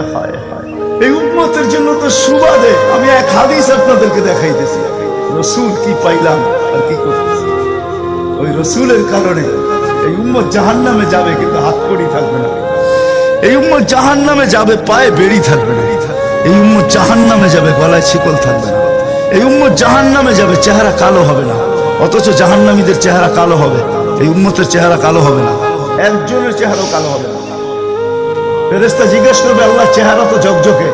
হায় হায় হায়। এই উম্মতের জন্য তো সুবাদে আমি এক হাদিস আপনাদেরকে দেখাইতেছি। রসুল কি পাইলাম আর কি করতেছি? ওই রসুলের কারণে এই উম্মত জাহান নামে যাবে কিন্তু হাত কড়ি থাকবে না। এই উম্মত জাহান নামে যাবে, পায়ে বেড়ি থাকবে না। এই উম্মত জাহান নামে যাবে, গলায় শিকল থাকবে না। এই উম্মত জাহান নামে যাবে, চেহারা কালো হবে না। অথচ জাহান্নামীদের চেহারা কালো হবে। এই উম্মতের চেহারা কালো হবে না। একজনের চেহারাও কালো হবে না। ফেরেস্তা জিজ্ঞেস করবে, আল্লাহ চেহারা তো ঝকঝকে।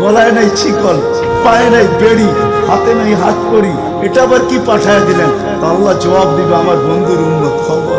গলায় নাই চিকল পায়ে নাই বেড়ি, হাতে নাই হাত করি এটা আবার কি পাঠায় দিলেন? তা আল্লাহ জবাব দিবে, আমার বন্ধুর উন্নত খবর।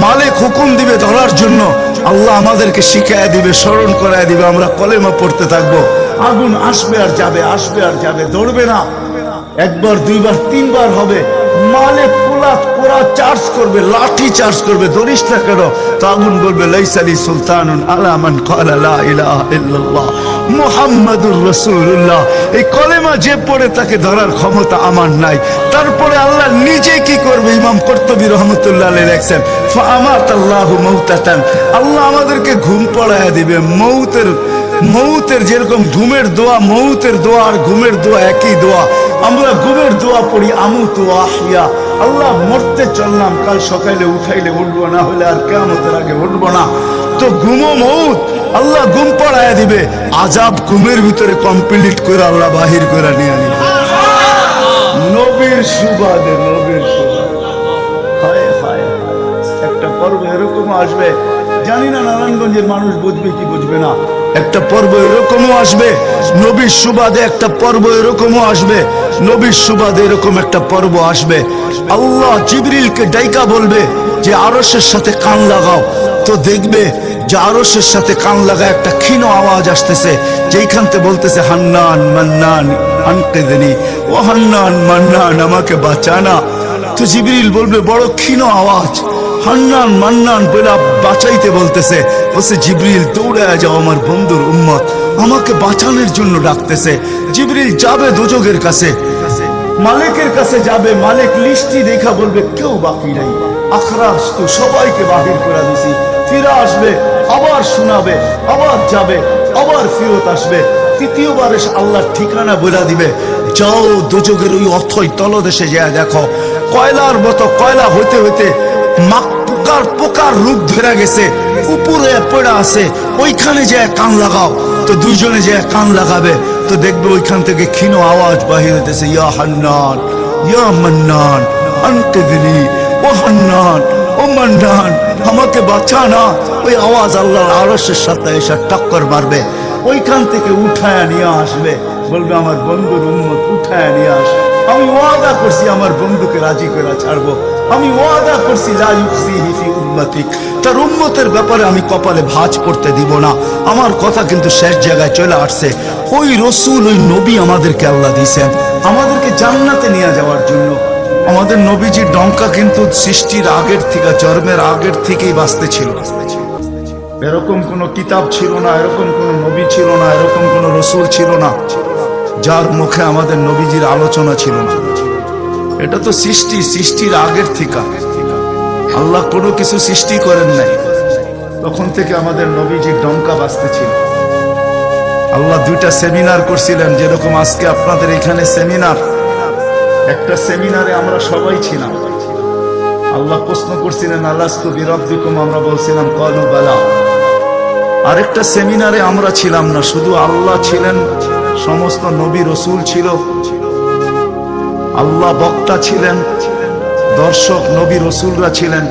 মালিক হুকুম দিবে ধরার জন্য আল্লাহ আমাদেরকে শিখায় দিবে, স্মরণ করায় দিবে, আমরা কলেমা পড়তে থাকব। আগুন আসবে আর যাবে, আসবে আর যাবে, ধরবে না। একবার, দুইবার, তিনবার হবে। মালে পোলা পোড়া চার্জ করবে, লাঠি চার্জ করবে, ধরিস না কেন? তো আগুন বলবে লাইসালি সুলতানুন আলামান ক্বালা লা ইলাহা ইল্লাল্লাহ। মুহাম্মাদুর রসুল্লাহ এই কলেমা যে পড়ে তাকে ধরার ক্ষমতা আমার নাই। তারপরে আল্লাহ নিজে কি করবে? ইমাম কর্তবী রহমতুল্লাহ লেখছেন ফামাত আল্লাহু মাউতাতান। আল্লাহ আমাদেরকে ঘুম পড়ায় দিবে। মৌতের মৌতের যেরকম ঘুমের দোয়া, মৌতের দোয়া আর ঘুমের দোয়া একই দোয়া। আমরা ঘুমের দোয়া পড়ি আমু তো আহিয়া আল্লাহ মরতে চললাম, কাল সকালে উঠাইলে উঠবো না, হলে আর কেমতের আগে উঠবো না। তো ঘুমো মৌত। আল্লাহ গুম পড়ায় দিবে। আজাব ঘুমের ভিতরে কমপ্লিট করে আল্লাহ বাহির করে নিয়ে আনিবে নবীর সুবাদে, নবীর। একটা পর্ব এরকম আসবে। জানি না নারায়ণগঞ্জের মানুষ বুঝবে কি বুঝবে না। একটা পর্ব এরকমও আসবে। নবীর সুবাদে একটা পর্ব এরকমও আসবে। নবীর সুবাদে এরকম একটা পর্ব আসবে। আল্লাহ জিবরিলকে ডাইকা বলবে যে আরসের সাথে কান লাগাও। তো দেখবে যে সাথে কান লাগা একটা ক্ষীণ আওয়াজ আসতেছে যেইখানতে বলতেছে, হান্নান, মান্নান আনতে দেনি ও হান্নান, মান্নান, আমাকে বাঁচানা। তো জিবরিল বলবে, বড় ক্ষীণ আওয়াজ। হান্নান, মান্নান বলে বাঁচাইতে বলতেছে, বলছে, জিবরিল দৌড়ে যাও আমার বন্ধুর উম্মত, আমাকে বাঁচানোর জন্য ডাকতেছে। জিবরিল যাবে দুযোগের কাছে। মালিকের কাছে যাবে, মালিক লিস্টি দেখা বলবে, কেউ বাকি নাই আখরাস তো সবাইকে বাহির করে দিছি। ফিরে আসবে আবার শোনাবে, আবার যাবে, আবার ফিরত আসবে। তৃতীয়বার এসে আল্লাহর ঠিকানা বলে দিবে। যাও দুযোগের ওই অথই তলদেশে যায়, দেখো, কয়লার মতো কয়লা হইতে হইতে পোকার পোকার রূপ ধরে গেছে, উপরে পড়ে আছে, ওইখানে যে কান লাগাও। তো দুইজনে যে কান লাগাবে, তো দেখবে ওইখান থেকে ক্ষীণ আওয়াজ বাহির হইতেছে, ইয়া হান্নান, ইয়া মান্নান, আনতে ও হান্নান। ও আমাকে বাঁচা না। ওই আওয়াজ আল্লাহর আরসের সাথে এসে টক্কর মারবে। ওইখান থেকে উঠায় নিয়ে আসবে। বলবে, আমার বন্ধুর উন্মত উঠায় নিয়ে আস আমি ওয়াদা করছি আমার বন্ধুকে রাজি করে ছাড়বো। আমি ওয়াদা করছি ফি তার উম্মতের ব্যাপারে আমি কপালে ভাঁজ করতে দিব না। আমার কথা কিন্তু শেষ জায়গায় চলে আসছে। ওই রসুল, ওই নবী আমাদেরকে আল্লাহ দিয়েছেন। আমাদেরকে জান্নাতে নিয়ে যাওয়ার জন্য আমাদের নবীজির ডঙ্কা কিন্তু সৃষ্টির আগের থেকে, জন্মের আগের থেকেই বাঁচতে ছিল। এরকম কোনো কিতাব ছিল না, এরকম কোনো নবী ছিল না, এরকম কোনো রসুল ছিল না, যার মুখে আমাদের নবীজির আলোচনা ছিল না। এটা তো সৃষ্টি, সৃষ্টির আগের থেকে। আল্লাহ কোনো কিছু সৃষ্টি করেন নাই। তখন থেকে আমাদের নবীজির ডঙ্কা বাঁচতে ছিল। আল্লাহ দুইটা সেমিনার করছিলেন, যেরকম আজকে আপনাদের এখানে সেমিনার। একটা সেমিনারে আমরা সবাই ছিলাম। আল্লাহ প্রশ্ন করছিলেন আল্লাহ বিরব্দিকুম আমরা বলছিলাম, কলু বালা। আরেকটা সেমিনারে আমরা ছিলাম না, শুধু আল্লাহ ছিলেন, সমস্ত নবী রসুল ছিল। আল্লাহ বক্তা ছিলেন, দর্শক, নবী রসুলরা ছিলেন।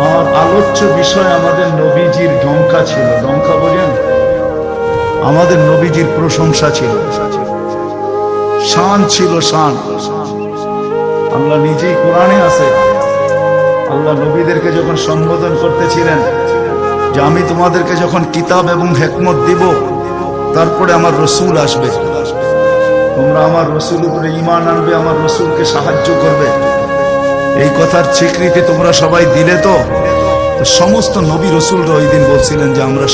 আর আলোচ্য বিষয় আমাদের নবীজির ডঙ্কা ছিল। ডঙ্কা বোঝেন আমাদের নবীজির প্রশংসা ছিল। শান ছিল শান। আল্লাহ নিজেই কোরআনে আছে। আল্লাহ নবীদেরকে যখন সম্বোধন করতেছিলেন যে আমি তোমাদেরকে যখন কিতাব এবং হেকমত দিব, তারপরে আমার রসুল আসবে। তোমরা আমার রসুল উপরে ইমান আনবে, আমার রসুলকে সাহায্য করবে। এই কথার স্বীকৃতি তোমরা সবাই দিলে তো? সমস্ত নবী রসুলরা ওই দিন বলছিলেন যে আমরা